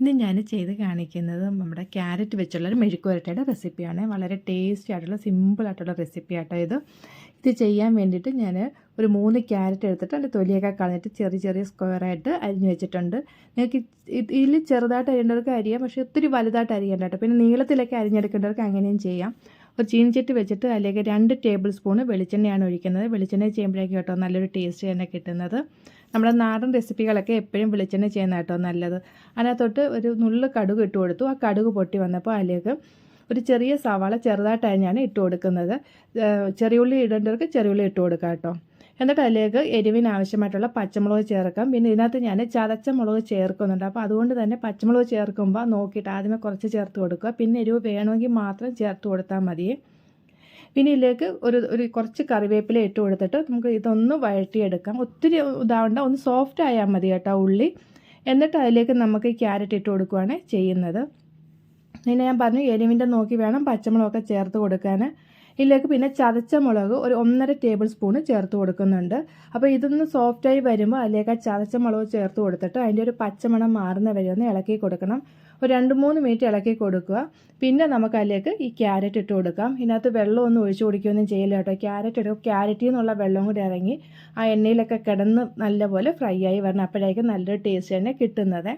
ഇന്ന് ഞാൻ ചെയ്ത് കാണിക്കുന്നത് നമ്മുടെ ക്യാരറ്റ് വെച്ചുള്ള ഒരു മെഴുക്കുവരട്ടയുടെ റെസിപ്പിയാണ് വളരെ ടേസ്റ്റി ആയിട്ടുള്ള സിമ്പിൾ ആയിട്ടുള്ള റെസിപ്പി ആട്ടോ ഇത്. ഇത് ചെയ്യാൻ വേണ്ടിയിട്ട് ഞാൻ ഒരു മൂന്ന് ക്യാരറ്റ് എടുത്തിട്ട് അതിന്റെ തൊലിയൊക്കെ കളഞ്ഞിട്ട് ചെറിയ ചെറിയ സ്ക്വയറായിട്ട് അരിഞ്ഞു വെച്ചിട്ടുണ്ട്. നിങ്ങൾക്ക് ഇതിൽ ചെറുതായിട്ട് അരിയേണ്ടവർക്ക് അരിയാം പക്ഷേ ഒത്തിരി വലുതായിട്ട് അരിയേണ്ട കേട്ടോ. പിന്നെ നീളത്തിലൊക്കെ അരിഞ്ഞെടുക്കേണ്ടവർക്ക് അങ്ങനെയും ചെയ്യാം. ഒരു ചീനിച്ചട്ടി വെച്ചിട്ട് അതിലേക്ക് രണ്ട് ടേബിൾ സ്പൂണ് വെളിച്ചെണ്ണയാണ് ഒഴിക്കുന്നത്. വെളിച്ചെണ്ണ ചെയ്യുമ്പോഴേക്കും കേട്ടോ നല്ലൊരു ടേസ്റ്റ് തന്നെ കിട്ടുന്നത്. നമ്മുടെ നാടൻ റെസിപ്പികളൊക്കെ എപ്പോഴും വെളിച്ചെണ്ണ ചെയ്യുന്ന കേട്ടോ നല്ലത്. അതിനകത്തോട്ട് ഒരു നുള്ളു കടുക് ഇട്ട് കൊടുത്തു. ആ കടുക് പൊട്ടി വന്നപ്പോൾ അതിലേക്ക് ഒരു ചെറിയ സവാള ചെറുതായിട്ട് അരിഞ്ഞാണ് ഇട്ട് കൊടുക്കുന്നത്. ചെറിയുള്ളി ഇടേണ്ടവർക്ക് ചെറിയുള്ളി ഇട്ട് കൊടുക്കാം കേട്ടോ. എന്നിട്ട് അതിലേക്ക് എരിവിന് ആവശ്യമായിട്ടുള്ള പച്ചമുളക് ചേർക്കാം. പിന്നെ ഇതിനകത്ത് ഞാൻ ചതച്ച മുളക് ചേർക്കുന്നുണ്ട്. അപ്പോൾ അതുകൊണ്ട് തന്നെ പച്ചമുളക് ചേർക്കുമ്പോൾ നോക്കിയിട്ട് ആദ്യമേ കുറച്ച് ചേർത്ത് കൊടുക്കുക. പിന്നെ എരിവ് വേണമെങ്കിൽ മാത്രം ചേർത്ത് കൊടുത്താൽ മതി. പിന്നെ ഇതിലേക്ക് ഒരു ഒരു കുറച്ച് കറിവേപ്പില ഇട്ട് കൊടുത്തിട്ട് നമുക്ക് ഇതൊന്ന് വഴറ്റിയെടുക്കാം. ഒത്തിരി ഇതാവണ്ട ഒന്ന് സോഫ്റ്റ് ആയാൽ മതി കേട്ടോ ഉള്ളി. എന്നിട്ട് അതിലേക്ക് നമുക്ക് ക്യാരറ്റ് ഇട്ട് കൊടുക്കുകയാണ് ചെയ്യുന്നത്. പിന്നെ ഞാൻ പറഞ്ഞു എരിവിന്റെ നോക്കി വേണം പച്ചമുളകൊക്കെ ചേർത്ത് കൊടുക്കാൻ. ഇതിലേക്ക് പിന്നെ ചതച്ച മുളക് ഒരു ഒന്നര ടേബിൾ സ്പൂണ് ചേർത്ത് കൊടുക്കുന്നുണ്ട്. അപ്പോൾ ഇതൊന്ന് സോഫ്റ്റായി വരുമ്പോൾ അതിലേക്ക് ആ ചതച്ച മുളക് ചേർത്ത് കൊടുത്തിട്ട് അതിന്റെ ഒരു പച്ചമണം മാറുന്ന വരെ ഒന്ന് ഇളക്കി കൊടുക്കണം. ഒരു രണ്ട് മൂന്ന് മിനിറ്റ് ഇളക്കി കൊടുക്കുക. പിന്നെ നമുക്ക് അതിലേക്ക് ഈ ക്യാരറ്റ് ഇട്ട് കൊടുക്കാം. ഇതിനകത്ത് വെള്ളമൊന്നും ഒഴിച്ചു കൊടുക്കുകയൊന്നും ചെയ്യില്ല കേട്ടോ. ക്യാരറ്റ് ഇടും ക്യാരറ്റിൽ നിന്നുള്ള വെള്ളം കൂടി ഇറങ്ങി ആ എണ്ണയിലൊക്കെ കിടന്ന് നല്ലപോലെ ഫ്രൈ ആയി വരണം. അപ്പോഴേക്കും നല്ലൊരു ടേസ്റ്റ് തന്നെ കിട്ടുന്നത്.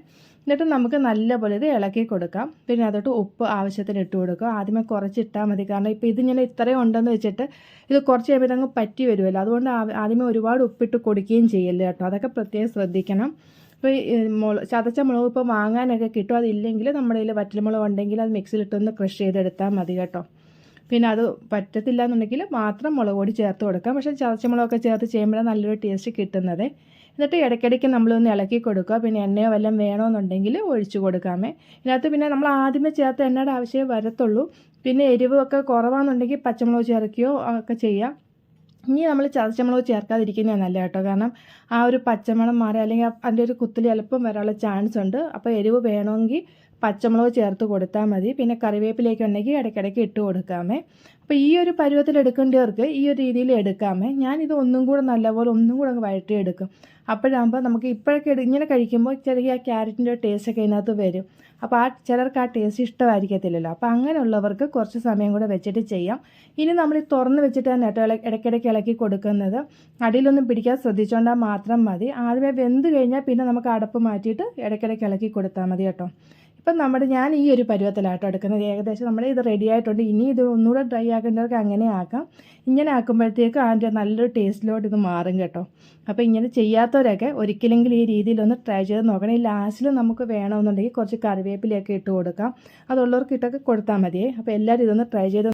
എന്നിട്ട് നമുക്ക് നല്ലപോലെ ഇത് ഇളക്കി കൊടുക്കാം. പിന്നെ അതോട്ട് ഉപ്പ് ആവശ്യത്തിന് ഇട്ട് കൊടുക്കുക. ആദ്യമേ കുറച്ച് ഇട്ടാൽ മതി. കാരണം ഇപ്പോൾ ഇതിങ്ങനെ ഇത്രയും ഉണ്ടെന്ന് വെച്ചിട്ട് ഇത് കുറച്ച് കഴിയുമ്പോൾ അങ്ങ് പറ്റി വരുമല്ലോ അതുകൊണ്ട് ആദ്യമേ ഒരുപാട് ഉപ്പിട്ട് കൊടുക്കുകയും ചെയ്യല്ലേ കേട്ടോ. അതൊക്കെ പ്രത്യേകം ശ്രദ്ധിക്കണം. ഇപ്പോൾ മുള ചതച്ച മുളക് ഇപ്പോൾ വാങ്ങാനൊക്കെ കിട്ടും. അതില്ലെങ്കിൽ നമ്മുടെ കയ്യിൽ വറ്റൽമുളക് ഉണ്ടെങ്കിൽ അത് മിക്സിയിലിട്ടൊന്ന് ക്രഷ് ചെയ്തെടുത്താൽ മതി കേട്ടോ. പിന്നെ അത് പറ്റത്തില്ല എന്നുണ്ടെങ്കിൽ മാത്രം മുളക് പൊടി ചേർത്ത് കൊടുക്കാം. പക്ഷേ ചതച്ച മുളകൊക്കെ ചേർത്ത് ചെയ്യുമ്പോഴാണ് നല്ലൊരു ടേസ്റ്റ് കിട്ടുന്നത്. എന്നിട്ട് ഇടയ്ക്കിടയ്ക്ക് നമ്മളൊന്ന് ഇളക്കി കൊടുക്കുക. പിന്നെ എണ്ണയോ വല്ലതും വേണമെന്നുണ്ടെങ്കിൽ ഒഴിച്ചു കൊടുക്കാമേ. ഇതിനകത്ത് പിന്നെ നമ്മൾ ആദ്യമേ ചേർത്ത എണ്ണയുടെ ആവശ്യമേ വരത്തുള്ളൂ. പിന്നെ എരിവൊക്കെ കുറവാണെന്നുണ്ടെങ്കിൽ പച്ചമുളക് ചേർക്കുകയോ ഒക്കെ ചെയ്യാം. ഇനി നമ്മൾ ചതച്ചമുളക് ചേർക്കാതിരിക്കുന്നതാണ് നല്ല കേട്ടോ. കാരണം ആ ഒരു പച്ചമണം മാറി അല്ലെങ്കിൽ അതിന്റെ ഒരു കുത്തിൽ എളുപ്പം വരാനുള്ള ചാൻസ് ഉണ്ട്. അപ്പോൾ എരിവ് വേണമെങ്കിൽ പച്ചമുളക് ചേർത്ത് കൊടുത്താൽ മതി. പിന്നെ കറിവേപ്പിലേക്ക് ഉണ്ടെങ്കിൽ ഇടയ്ക്കിടയ്ക്ക് ഇട്ട് കൊടുക്കാമേ. അപ്പോൾ ഈ ഒരു പരുവത്തിൽ എടുക്കേണ്ടവർക്ക് ഈ ഒരു രീതിയിൽ എടുക്കാമേ. ഞാനിത് ഒന്നും കൂടെ നല്ലപോലെ ഒന്നും കൂടെ അങ്ങ് വഴറ്റി എടുക്കും. അപ്പോഴാകുമ്പോൾ നമുക്ക് ഇപ്പോഴൊക്കെ ഇങ്ങനെ കഴിക്കുമ്പോൾ ചെറിയ ആ ക്യാരറ്റിന്റെ ടേസ്റ്റൊക്കെ ഇതിനകത്ത് വരും. അപ്പോൾ ആ ചിലർക്ക് ആ ടേസ്റ്റ് ഇഷ്ടമായിരിക്കത്തില്ലല്ലോ. അപ്പോൾ അങ്ങനെയുള്ളവർക്ക് കുറച്ച് സമയം കൂടെ വെച്ചിട്ട് ചെയ്യാം. ഇനി നമ്മൾ ഈ തുറന്ന് വെച്ചിട്ടാണ് കേട്ടോ ഇടയ്ക്കിടയ്ക്ക് ഇളക്കി കൊടുക്കുന്നത് അടിയിലൊന്നും പിടിക്കാൻ ശ്രദ്ധിച്ചുകൊണ്ടാൽ മാത്രം മതി. ആദ്യമേ വെന്ത് കഴിഞ്ഞാൽ പിന്നെ നമുക്ക് അടപ്പ് മാറ്റിയിട്ട് ഇടയ്ക്കിടയ്ക്ക് ഇളക്കി കൊടുത്താൽ മതി കേട്ടോ. ഇപ്പം നമ്മുടെ ഞാൻ ഈ ഒരു പരുവത്തിലാട്ടോ എടുക്കുന്നത്. ഏകദേശം നമ്മൾ ഇത് റെഡി ആയിട്ടുണ്ട്. ഇനി ഇത് ഒന്നുകൂടെ ഡ്രൈ ആക്കേണ്ടവർക്ക് അങ്ങനെ ആക്കാം. ഇങ്ങനെ ആക്കുമ്പോഴത്തേക്ക് അതിന്റെ നല്ലൊരു ടേസ്റ്റിലോട്ട് ഇത് മാറും കേട്ടോ. അപ്പോൾ ഇങ്ങനെ ചെയ്യാത്തവരൊക്കെ ഒരിക്കലെങ്കിലും ഈ രീതിയിലൊന്ന് ട്രൈ ചെയ്ത് നോക്കണം. ഈ ലാസ്റ്റിൽ നമുക്ക് വേണമെന്നുണ്ടെങ്കിൽ കുറച്ച് കറിവേപ്പിലയൊക്കെ ഇട്ട് കൊടുക്കാം. അതുള്ളവർക്ക് ഇട്ടൊക്കെ കൊടുത്താൽ മതിയേ. അപ്പോൾ എല്ലാവരും ഇതൊന്ന് ട്രൈ ചെയ്ത്